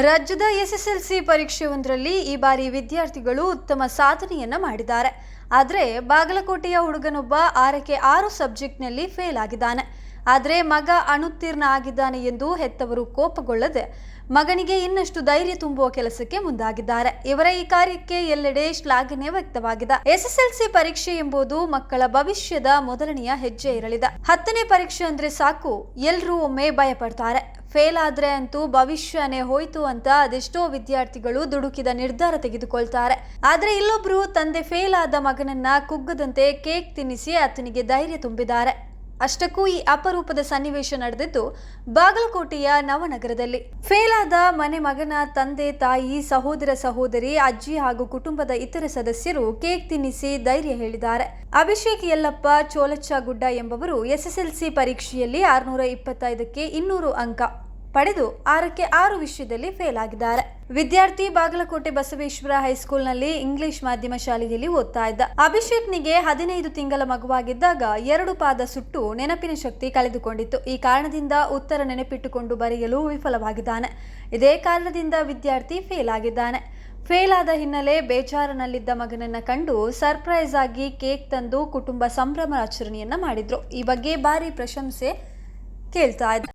ರಾಜ್ಯದ ಎಸ್ಎಸ್ಎಲ್ಸಿ ಪರೀಕ್ಷೆಯೊಂದರಲ್ಲಿ ಈ ಬಾರಿ ವಿದ್ಯಾರ್ಥಿಗಳು ಉತ್ತಮ ಸಾಧನೆಯನ್ನ ಮಾಡಿದ್ದಾರೆ. ಆದರೆ ಬಾಗಲಕೋಟೆಯ ಹುಡುಗನೊಬ್ಬ ಆರಕ್ಕೆ ಆರು ಸಬ್ಜೆಕ್ಟ್ನಲ್ಲಿ ಫೇಲ್ ಆಗಿದ್ದಾನೆ. ಆದರೆ ಮಗ ಅಣುತ್ತೀರ್ಣ ಆಗಿದ್ದಾನೆ ಎಂದು ಹೆತ್ತವರು ಕೋಪಗೊಳ್ಳದೆ ಮಗನಿಗೆ ಇನ್ನಷ್ಟು ಧೈರ್ಯ ತುಂಬುವ ಕೆಲಸಕ್ಕೆ ಮುಂದಾಗಿದ್ದಾರೆ. ಇವರ ಈ ಕಾರ್ಯಕ್ಕೆ ಎಲ್ಲೆಡೆ ಶ್ಲಾಘನೆ ವ್ಯಕ್ತವಾಗಿದೆ. ಎಸ್ಎಸ್ಎಲ್ಸಿ ಪರೀಕ್ಷೆ ಎಂಬುದು ಮಕ್ಕಳ ಭವಿಷ್ಯದ ಮೊದಲನೆಯ ಹೆಜ್ಜೆ ಇರಲಿದೆ. ಹತ್ತನೇ ಪರೀಕ್ಷೆ ಅಂದ್ರೆ ಸಾಕು. ಎಲ್ಲರೂ ಒಮ್ಮೆ ಭಯ ಪಡ್ತಾರೆ ಫೇಲ್ ಆದರೆ ಅಂತೂ ಭವಿಷ್ಯನೇ ಹೋಯ್ತು ಅಂತ ಅದೆಷ್ಟೋ ವಿದ್ಯಾರ್ಥಿಗಳು ದುಡುಕಿದ ನಿರ್ಧಾರ ತೆಗೆದುಕೊಳ್ತಾರೆ. ಆದರೆ ಇಲ್ಲೊಬ್ರು ತಂದೆ ಫೇಲ್ ಆದ ಮಗನನ್ನ ಕುಗ್ಗದಂತೆ ಕೇಕ್ ತಿನ್ನಿಸಿ ಆತನಿಗೆ ಧೈರ್ಯ ತುಂಬಿದ್ದಾರೆ. ಅಷ್ಟಕ್ಕೂ ಈ ಅಪರೂಪದ ಸನ್ನಿವೇಶ ನಡೆದಿದ್ದು ಬಾಗಲಕೋಟೆಯ ನವನಗರದಲ್ಲಿ. ಫೇಲ್ ಆದ ಮನೆ ಮಗನ ತಂದೆ ತಾಯಿ ಸಹೋದರ ಸಹೋದರಿ, ಅಜ್ಜಿ ಹಾಗೂ ಕುಟುಂಬದ ಇತರ ಸದಸ್ಯರು ಕೇಕ್ ತಿನ್ನಿಸಿ ಧೈರ್ಯ ಹೇಳಿದ್ದಾರೆ. ಅಭಿಷೇಕ್ ಯಲ್ಲಪ್ಪ ಚೋಲಚ್ಚಗುಡ್ಡ ಎಂಬವರು ಎಸ್ಎಸ್ಎಲ್ಸಿ ಪರೀಕ್ಷೆಯಲ್ಲಿ ಆರುನೂರ ಇಪ್ಪತ್ತೈದಕ್ಕೆ ಇನ್ನೂರು ಅಂಕ. ಪಡೆದು ಆರಕ್ಕೆ ಆರು ವಿಷಯದಲ್ಲಿ ಫೇಲ್ ಆಗಿದ್ದಾರೆ. ವಿದ್ಯಾರ್ಥಿ ಬಾಗಲಕೋಟೆ ಬಸವೇಶ್ವರ ಹೈಸ್ಕೂಲ್ನಲ್ಲಿ ಇಂಗ್ಲಿಷ್ ಮಾಧ್ಯಮ ಶಾಲೆಯಲ್ಲಿ ಓದ್ತಾ ಇದ್ದ ಅಭಿಷೇಕ್ನಿಗೆ ಹದಿನೈದು ತಿಂಗಳ ಮಗುವಾಗಿದ್ದಾಗ ಎರಡು ಪಾದ ಸುಟ್ಟು ನೆನಪಿನ ಶಕ್ತಿ ಕಳೆದುಕೊಂಡಿತ್ತು. ಈ ಕಾರಣದಿಂದ ಉತ್ತರ ನೆನಪಿಟ್ಟುಕೊಂಡು ಬರೆಯಲು ವಿಫಲವಾಗಿದ್ದಾನೆ. ಇದೇ ಕಾರಣದಿಂದ ವಿದ್ಯಾರ್ಥಿ ಫೇಲ್ ಆಗಿದ್ದಾನೆ. ಫೇಲ್ ಆದ ಹಿನ್ನೆಲೆ ಬೇಜಾರನಲ್ಲಿದ್ದ ಮಗನನ್ನ ಕಂಡು ಸರ್ಪ್ರೈಸ್ ಆಗಿ ಕೇಕ್ ತಂದು ಕುಟುಂಬ ಸಂಭ್ರಮಾಚರಣೆಯನ್ನ ಮಾಡಿದ್ರು. ಈ ಬಗ್ಗೆ ಭಾರಿ ಪ್ರಶಂಸೆ ಕೇಳ್ತಾ ಇದ್ದ